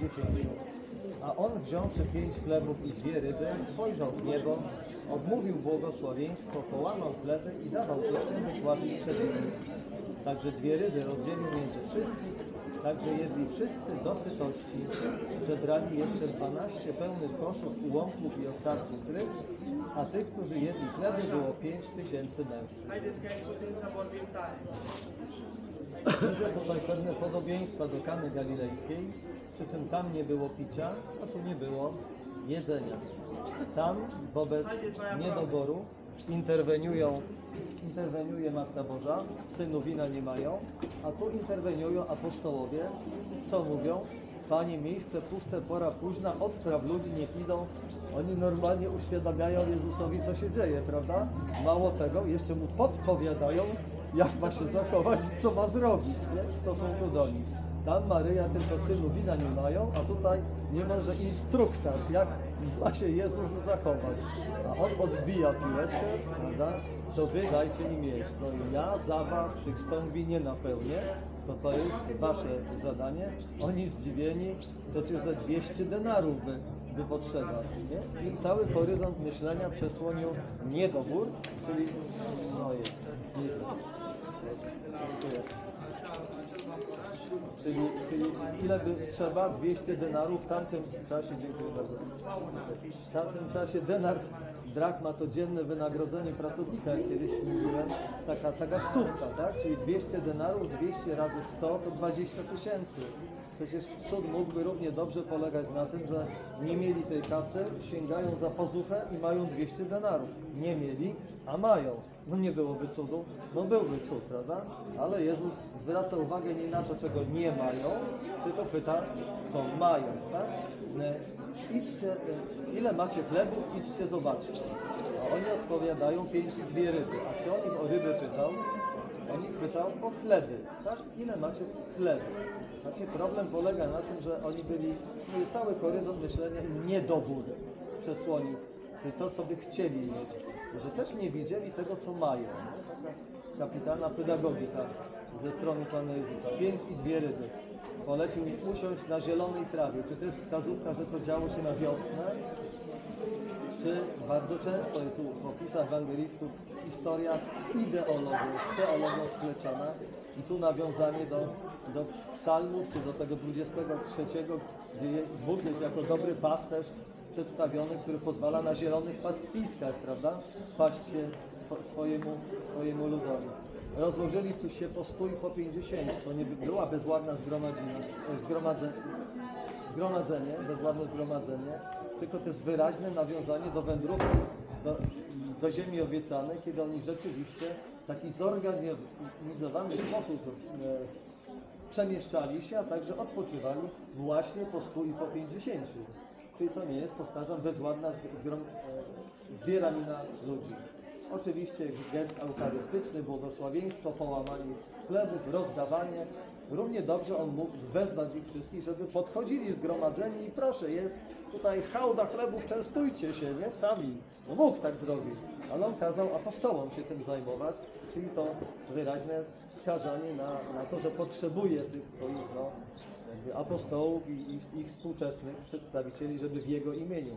pięćdziesięciu. A on wziąwszy pięć chlebów i dwie ryby, spojrzał w niebo, odmówił błogosławieństwo, połamał chleby i dawał uczniom, by kładli przed nimi. Także dwie ryby rozdzielił między wszystkich, także jedli wszyscy do sytości. Zebrali jeszcze dwanaście pełnych koszów ułomków i ostatków z ryb, a tych, którzy jedli chleby, było pięć tysięcy mężczyzn. Widzę tutaj pewne podobieństwa do Kany Galilejskiej, przy czym tam nie było picia, a tu nie było jedzenia. Tam wobec niedoboru interweniują, interweniuje Matka Boża, synu wina nie mają, a tu interweniują apostołowie, co mówią? Panie, miejsce puste, pora późna, odpraw ludzi, niech idą. Oni normalnie uświadamiają Jezusowi, co się dzieje, prawda? Mało tego, jeszcze mu podpowiadają, jak ma się zachować, co ma zrobić nie? w stosunku do nich. Tam Maryja tylko synu wina nie mają, a tutaj niemalże instruktaż, jak ma się Jezus zachować. A on odbija piłeczkę, prawda? To wy dajcie im jeść. No i ja za was tych stągwi nie napełnię, to to jest wasze zadanie. Oni zdziwieni, przecież za 200 denarów by, by potrzeba. Nie? I cały horyzont myślenia przesłonił niedobór, czyli no jest. Dziękuję. Czyli, czyli ile by trzeba? 200 denarów w tamtym czasie, dziękuję bardzo. W tamtym czasie denar drachma to dzienne wynagrodzenie pracownika, jak kiedyś mówiłem, taka, taka sztuczka, tak? Czyli 200 denarów, 200 razy 100 to 20 tysięcy. Przecież cud mógłby równie dobrze polegać na tym, że nie mieli tej kasy, sięgają za pazuchę i mają 200 denarów. Nie mieli, a mają. No nie byłoby cudu, no byłby cud, prawda? Ale Jezus zwraca uwagę nie na to, czego nie mają, tylko pyta, co mają, tak? E, Idźcie, e, ile macie chlebów, idźcie zobaczcie. A oni odpowiadają pięć i dwie ryby. A czy on ich o ryby pytał? On ich pytał o chleby, tak? Ile macie chlebów? Znaczy problem polega na tym, że oni byli, cały horyzont myślenia i niedobór przesłonił to, co by chcieli mieć, że też nie widzieli tego, co mają. Nie? Taka kapitalna pedagogika ze strony Pana Jezusa. Pięć i dwie ryby. Polecił mi usiąść na zielonej trawie. Czy to jest wskazówka, że to działo się na wiosnę? Czy bardzo często jest w opisach ewangelistów historia z ideologią, z teologią spleciona i tu nawiązanie do, do psalmów, czy do tego 23, gdzie Bóg jest jako dobry pasterz przedstawiony, który pozwala na zielonych pastwiskach, prawda, paść się swo, swojemu, swojemu ludowi. Rozłożyli tu się po stu i po pięćdziesięciu. To nie by- była bezładna zgromadzina, e, zgromadze, zgromadzenie, bezładne zgromadzenie, tylko jest wyraźne nawiązanie do wędrówki do, do ziemi obiecanej, kiedy oni rzeczywiście w taki zorganizowany sposób e, przemieszczali się, a także odpoczywali właśnie po stu i po pięćdziesięciu. Czyli to nie jest, powtarzam, bezładna zg- zgrom, e, zbieranina ludzi. Oczywiście gest eucharystyczny, błogosławieństwo, połamanie chlebów, rozdawanie. Równie dobrze on mógł wezwać ich wszystkich, żeby podchodzili zgromadzeni i proszę, jest tutaj hałda chlebów, częstujcie się, nie? Sami. No mógł tak zrobić, ale on kazał apostołom się tym zajmować, czyli to wyraźne wskazanie na, na to, że potrzebuje tych swoich no, apostołów i, ich współczesnych przedstawicieli, żeby w jego imieniu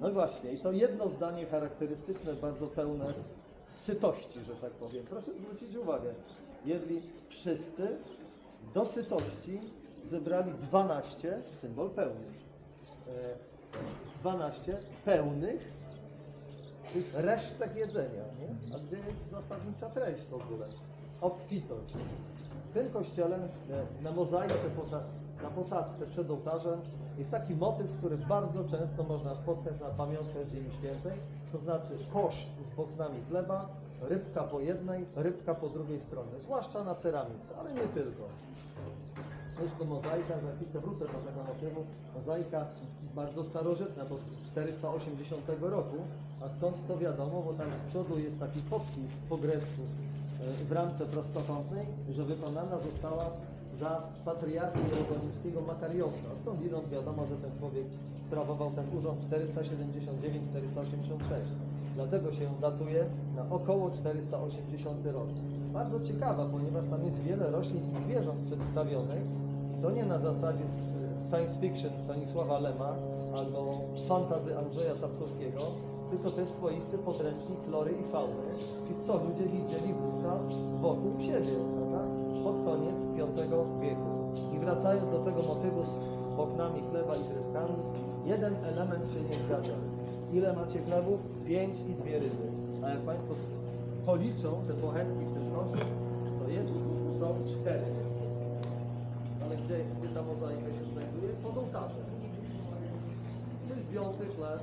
no właśnie, i to jedno zdanie charakterystyczne, bardzo pełne sytości, że tak powiem. Proszę zwrócić uwagę. Jedli wszyscy do sytości zebrali 12, symbol. E, 12 pełnych resztek jedzenia. Nie? A gdzie jest zasadnicza treść w ogóle? Obfitość. W tym kościele e, na mozaice na posadzce przed ołtarzem jest taki motyw, który bardzo często można spotkać na pamiątkę Ziemi Świętej, to znaczy kosz z bognami chleba, rybka po jednej, rybka po drugiej stronie, zwłaszcza na ceramice, ale nie tylko. Jest to mozaika, za chwilkę wrócę do tego motywu, mozaika bardzo starożytna, bo z 480 roku, a skąd to wiadomo, bo tam z przodu jest taki podpis po grecku e, w ramce prostokątnej, że wykonana została za patriarchy jerozolimskiego Makariosa. Skądinąd wiadomo, że ten człowiek sprawował ten urząd 479-486. Dlatego się ją datuje na około 480 rok. Bardzo ciekawa, ponieważ tam jest wiele roślin i zwierząt przedstawionych, to nie na zasadzie science fiction Stanisława Lema albo fantazy Andrzeja Sapkowskiego, tylko to jest swoisty podręcznik flory i fauny, czyli co ludzie widzieli wówczas wokół siebie, prawda? Pod koniec V wieku. I wracając do tego motywu z oknami chleba i z rybkami, jeden element się nie zgadza. Ile macie chlebów? Pięć i dwie ryby. A jak Państwo policzą te bochenki w tym koszu, to jest, są cztery. Ale gdzie, gdzie ta mozaika się znajduje? Pod ołtarzem. Czyli piąty chleb.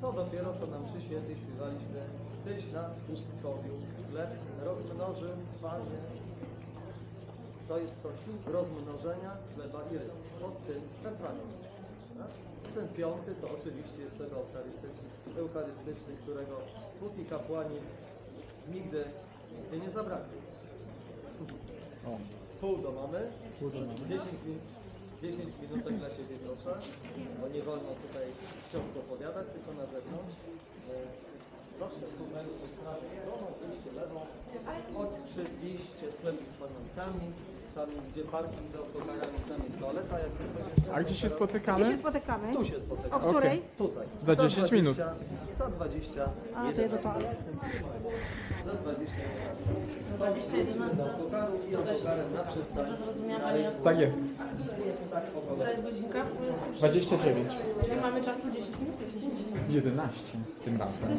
To dopiero co nam przy świętej śpiewaliśmy. Tyś na pustkowiu chleb rozmnożył Panie. To jest Kościół rozmnożenia chleba i ryb. Pod tym wezwaniem. Tak? Ten piąty to oczywiście jest tego eucharystyczny, eucharystyczny którego póki kapłani nigdy, nie zabraknie. O, Pół do mamy. pół do mamy. 10 minut, 10 minutek dla siebie proszę, bo nie wolno tutaj książko opowiadać, tylko na zewnątrz. E, Proszę tu wejść prawej stroną, wyjście lewą, oczywiście sklepik z pamiątkami, tam gdzie parking z autokarami, tam jest toaleta, jak ktoś jeszcze A gdzie się teraz- Gdzie spotykamy? się spotykamy? Tu się spotykamy. O której? Tutaj. Za 10 minut. Za 20. A, to jest toalet. Za 20. 21 z autokaru i autokarem na przystań. Tak jest. Tak. To jest godzinka, to jest, 29. czyli mamy czasu 10 minut? 11 tym razem.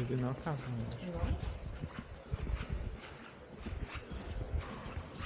No, no. Jedyna okazja.